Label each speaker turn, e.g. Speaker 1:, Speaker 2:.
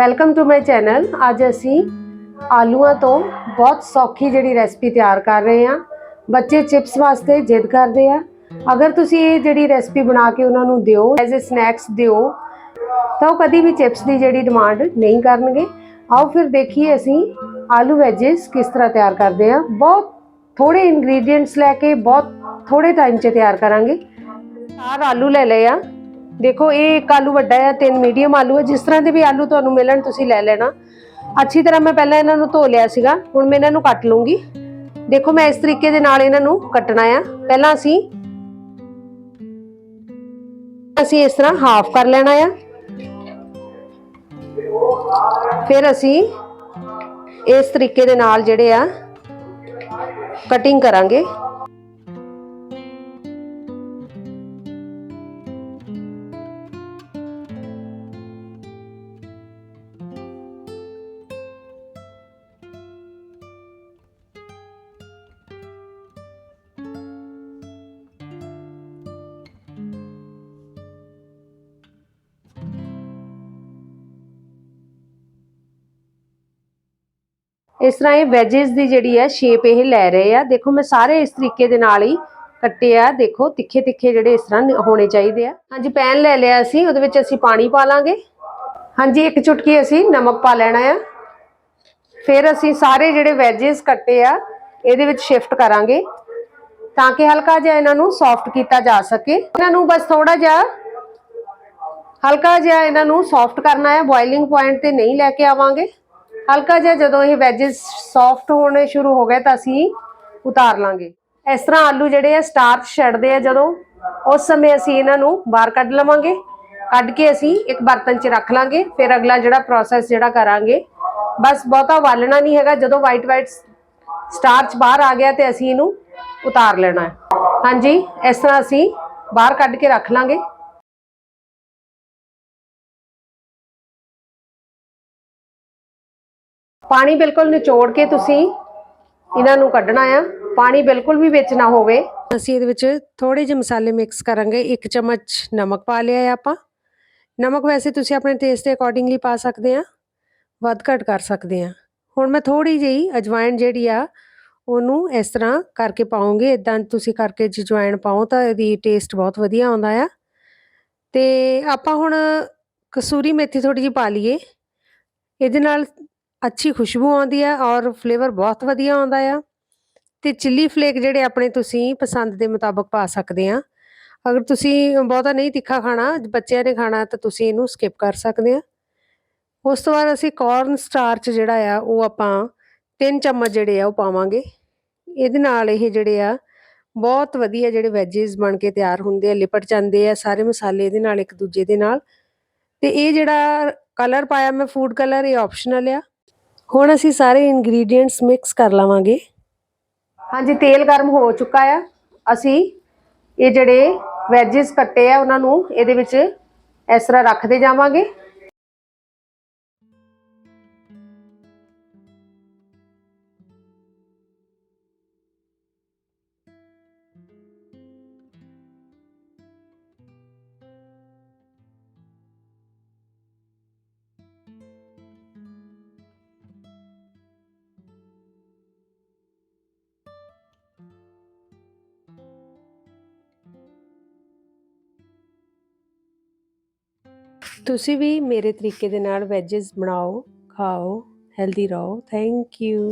Speaker 1: Welcome to my channel ਅੱਜ ਅਸੀਂ ਆਲੂਆਂ ਤੋਂ ਬਹੁਤ ਸੌਖੀ ਜਿਹੜੀ ਰੈਸਪੀ ਤਿਆਰ ਕਰ ਰਹੇ ਹਾਂ। ਬੱਚੇ ਚਿਪਸ ਵਾਸਤੇ ਜਿੱਦ ਕਰਦੇ ਆ। ਅਗਰ ਤੁਸੀਂ ਇਹ ਜਿਹੜੀ ਰੈਸਪੀ ਬਣਾ ਕੇ ਉਹਨਾਂ ਨੂੰ ਦਿਓ ਐਜ਼ ਅ ਸਨੈਕਸ ਦਿਓ, ਤਾਂ ਉਹ ਕਦੀ ਵੀ ਚਿਪਸ ਦੀ ਜਿਹੜੀ ਡਿਮਾਂਡ ਨਹੀਂ ਕਰਨਗੇ। ਆਓ ਫਿਰ ਦੇਖੀਏ ਅਸੀਂ ਆਲੂ ਵੈਜਿਸ ਕਿਸ ਤਰ੍ਹਾਂ ਤਿਆਰ ਕਰਦੇ ਆ ਬਹੁਤ ਥੋੜੇ ਇੰਗਰੀਡੀਅੰਟਸ ਲੈ ਕੇ, ਬਹੁਤ ਥੋੜੇ ਟਾਈਮ 'ਚ ਤਿਆਰ ਕਰਾਂਗੇ। ਚਾਰ ਆਲੂ ਲੈ ਲਏ ਆ। ਦੇਖੋ, ਇਹ ਇੱਕ ਆਲੂ ਵੱਡਾ ਹੈ, ਤਿੰਨ ਮੀਡੀਅਮ ਆਲੂ ਹੈ। ਜਿਸ ਤਰ੍ਹਾਂ ਦੇ ਵੀ ਆਲੂ ਤੁਹਾਨੂੰ ਮਿਲਣ, ਤੁਸੀਂ ਲੈ ਲੈਣਾ। ਅੱਛੀ ਤਰ੍ਹਾਂ ਮੈਂ ਪਹਿਲਾਂ ਇਹਨਾਂ ਨੂੰ ਧੋ ਲਿਆ ਸੀਗਾ। ਹੁਣ ਮੈਂ ਇਹਨਾਂ ਨੂੰ ਕੱਟ ਲੂੰਗੀ ਦੇਖੋ, ਮੈਂ ਇਸ ਤਰੀਕੇ ਦੇ ਨਾਲ ਇਹਨਾਂ ਨੂੰ ਕੱਟਣਾ ਆ। ਪਹਿਲਾਂ ਅਸੀਂ ਅਸੀਂ ਇਸ ਤਰ੍ਹਾਂ ਹਾਫ ਕਰ ਲੈਣਾ ਆ। ਫਿਰ ਅਸੀਂ ਇਸ ਤਰੀਕੇ ਦੇ ਨਾਲ ਜਿਹੜੇ ਆ ਕਟਿੰਗ ਕਰਾਂਗੇ। ਇਸ ਤਰ੍ਹਾਂ ਇਹ ਵੈਜਿਸ ਦੀ ਜਿਹੜੀ ਹੈ ਸ਼ੇਪ ਇਹ ਲੈ ਰਹੇ ਆ। ਦੇਖੋ, ਮੈਂ ਸਾਰੇ ਇਸ ਤਰੀਕੇ ਦੇ ਨਾਲ ਹੀ ਕੱਟੇ ਆ। ਦੇਖੋ ਤਿੱਖੇ ਤਿੱਖੇ ਜਿਹੜੇ ਇਸ ਤਰ੍ਹਾਂ ਹੋਣੇ ਚਾਹੀਦੇ ਆ। ਹਾਂਜੀ ਪੈਨ ਲੈ ਲਿਆ ਅਸੀਂ, ਉਹਦੇ ਵਿੱਚ ਅਸੀਂ ਪਾਣੀ ਪਾ ਲਾਂਗੇ। ਹਾਂਜੀ, ਇੱਕ ਚੁਟਕੀ ਅਸੀਂ ਨਮਕ ਪਾ ਲੈਣਾ ਆ। ਫਿਰ ਅਸੀਂ ਸਾਰੇ ਜਿਹੜੇ ਵੈਜਿਸ ਕੱਟੇ ਆ, ਇਹਦੇ ਵਿੱਚ ਸ਼ਿਫਟ ਕਰਾਂਗੇ ਤਾਂ ਕਿ ਹਲਕਾ ਜਿਹਾ ਇਹਨਾਂ ਨੂੰ ਸੌਫਟ ਕੀਤਾ ਜਾ ਸਕੇ। ਇਹਨਾਂ ਨੂੰ ਬਸ ਥੋੜਾ ਜਿਹਾ ਹਲਕਾ ਜਿਹਾ ਇਹਨਾਂ ਨੂੰ ਸੌਫਟ ਕਰਨਾ ਹੈ ਬੋਇਲਿੰਗ ਪੁਆਇੰਟ ਤੇ ਨਹੀਂ ਲੈ ਕੇ ਆਵਾਂਗੇ। ਹਲਕਾ ਜਿਹਾ ਜਦੋਂ ਇਹ ਵੈਜਸ ਸੌਫਟ ਹੋਣੇ ਸ਼ੁਰੂ ਹੋ ਗਏ ਤਾਂ ਅਸੀਂ ਉਤਾਰ ਲਾਂਗੇ। ਇਸ ਤਰ੍ਹਾਂ ਆਲੂ ਜਿਹੜੇ ਆ ਸਟਾਰਚ ਛੱਡਦੇ ਆ ਜਦੋਂ, ਉਸ ਸਮੇਂ ਅਸੀਂ ਇਹਨਾਂ ਨੂੰ ਬਾਹਰ ਕੱਢ ਲਵਾਂਗੇ। ਕੱਢ ਕੇ ਅਸੀਂ ਇੱਕ ਬਰਤਨ 'ਚ ਰੱਖ ਲਾਂਗੇ, ਫਿਰ ਅਗਲਾ ਜਿਹੜਾ ਪ੍ਰੋਸੈਸ ਜਿਹੜਾ ਕਰਾਂਗੇ, ਬਸ ਬਹੁਤਾ ਵਾਲਣਾ ਨਹੀਂ ਹੈਗਾ। ਜਦੋਂ ਵਾਈਟ ਵਾਈਟ ਸਟਾਰਚ ਬਾਹਰ ਆ ਗਿਆ ਤੇ ਅਸੀਂ ਇਹਨੂੰ ਉਤਾਰ ਲੈਣਾ ਹੈ। ਹਾਂਜੀ, ਇਸ ਤਰ੍ਹਾਂ ਅਸੀਂ ਬਾਹਰ ਕੱਢ ਕੇ ਰੱਖ ਲਾਂਗੇ। ਪਾਣੀ ਬਿਲਕੁਲ ਨਿਚੋੜ ਕੇ ਤੁਸੀਂ ਇਹਨਾਂ ਨੂੰ ਕੱਢਣਾ ਆ। ਪਾਣੀ ਬਿਲਕੁਲ ਵੀ ਵਿੱਚ ਨਾ ਹੋਵੇ। ਅਸੀਂ ਇਹਦੇ ਵਿੱਚ ਥੋੜੇ ਜਿਹੇ ਮਸਾਲੇ ਮਿਕਸ ਕਰਾਂਗੇ। ਇੱਕ ਚਮਚ ਨਮਕ ਪਾ ਲਿਆ ਹੈ ਆਪਾਂ। ਨਮਕ ਵੈਸੇ ਤੁਸੀਂ ਆਪਣੇ ਟੇਸਟ ਦੇ ਅਕੋਰਡਿੰਗਲੀ ਪਾ ਸਕਦੇ ਆ। ਵੱਧ ਘੱਟ ਕਰ ਸਕਦੇ ਆ। ਹੁਣ ਮੈਂ ਥੋੜੀ ਜਿਹੀ ਅਜਵਾਇਣ ਜਿਹੜੀ ਆ, ਉਹਨੂੰ ਇਸ ਤਰ੍ਹਾਂ ਕਰਕੇ ਪਾਉਂਗੇ। ਇਦਾਂ ਤੁਸੀਂ ਕਰਕੇ ਜਜਵਾਇਣ ਪਾਓ ਤਾਂ ਇਹਦੀ ਟੇਸਟ ਬਹੁਤ ਵਧੀਆ ਆਉਂਦਾ ਆ। ਤੇ ਆਪਾਂ ਹੁਣ ਕਸੂਰੀ ਮੇਥੀ ਥੋੜੀ ਜਿਹੀ ਪਾ ਲਈਏ। ਇਹਦੇ ਨਾਲ ਅੱਛੀ ਖੁਸ਼ਬੂ ਆਉਂਦੀ ਆ ਔਰ ਫਲੇਵਰ ਬਹੁਤ ਵਧੀਆ ਆਉਂਦਾ ਆ। ਤੇ ਚਿੱਲੀ ਫਲੇਕ ਜਿਹੜੇ ਆਪਣੇ ਤੁਸੀਂ ਪਸੰਦ ਦੇ ਮੁਤਾਬਕ ਪਾ ਸਕਦੇ ਆ। ਅਗਰ ਤੁਸੀਂ ਬਹੁਤਾ ਨਹੀਂ ਤਿੱਖਾ ਖਾਣਾ, ਬੱਚਿਆਂ ਨੇ ਖਾਣਾ ਤਾਂ ਤੁਸੀਂ ਇਹਨੂੰ ਸਕਿਪ ਕਰ ਸਕਦੇ ਆ। ਉਸ ਤੋਂ ਬਾਅਦ ਅਸੀਂ ਕਾਰਨ ਸਟਾਰਚ ਜਿਹੜਾ ਆ, ਉਹ ਆਪਾਂ ਤਿੰਨ ਚਮਚ ਜਿਹੜੇ ਆ ਉਹ ਪਾਵਾਂਗੇ। ਇਹਦੇ ਨਾਲ ਇਹ ਜਿਹੜੇ ਆ, ਬਹੁਤ ਵਧੀਆ ਜਿਹੜੇ ਵੈਜੀਸ ਬਣ ਕੇ ਤਿਆਰ ਹੁੰਦੇ ਆ, ਲਿਪਟ ਜਾਂਦੇ ਆ, ਸਾਰੇ ਮਸਾਲੇ ਇਹਦੇ ਨਾਲ ਇੱਕ ਦੂਜੇ ਦੇ ਨਾਲ। ਤੇ ਇਹ ਜਿਹੜਾ ਕਲਰ ਪਾਇਆ ਮੈਂ ਫੂਡ ਕਲਰ ਇਹ ਆਪਸ਼ਨਲ ਆ। ਹੁਣ ਅਸੀਂ ਸਾਰੇ ਇੰਗਰੀਡੀਅੰਟਸ ਮਿਕਸ ਕਰ ਲਵਾਂਗੇ। ਹਾਂਜੀ, ਤੇਲ ਗਰਮ ਹੋ ਚੁੱਕਾ ਆ। ਅਸੀਂ ਇਹ ਜਿਹੜੇ ਵੈਜਿਸ ਕੱਟੇ ਆ, ਉਹਨਾਂ ਨੂੰ ਇਹਦੇ ਵਿੱਚ ਇਸ ਤਰ੍ਹਾਂ ਰੱਖਦੇ ਜਾਵਾਂਗੇ। ਤੁਸੀਂ ਵੀ ਮੇਰੇ ਤਰੀਕੇ ਦੇ ਨਾਲ ਵੈਜਿਸ ਬਣਾਓ ਖਾਓ ਹੈਲਦੀ ਰਹੋ। Thank you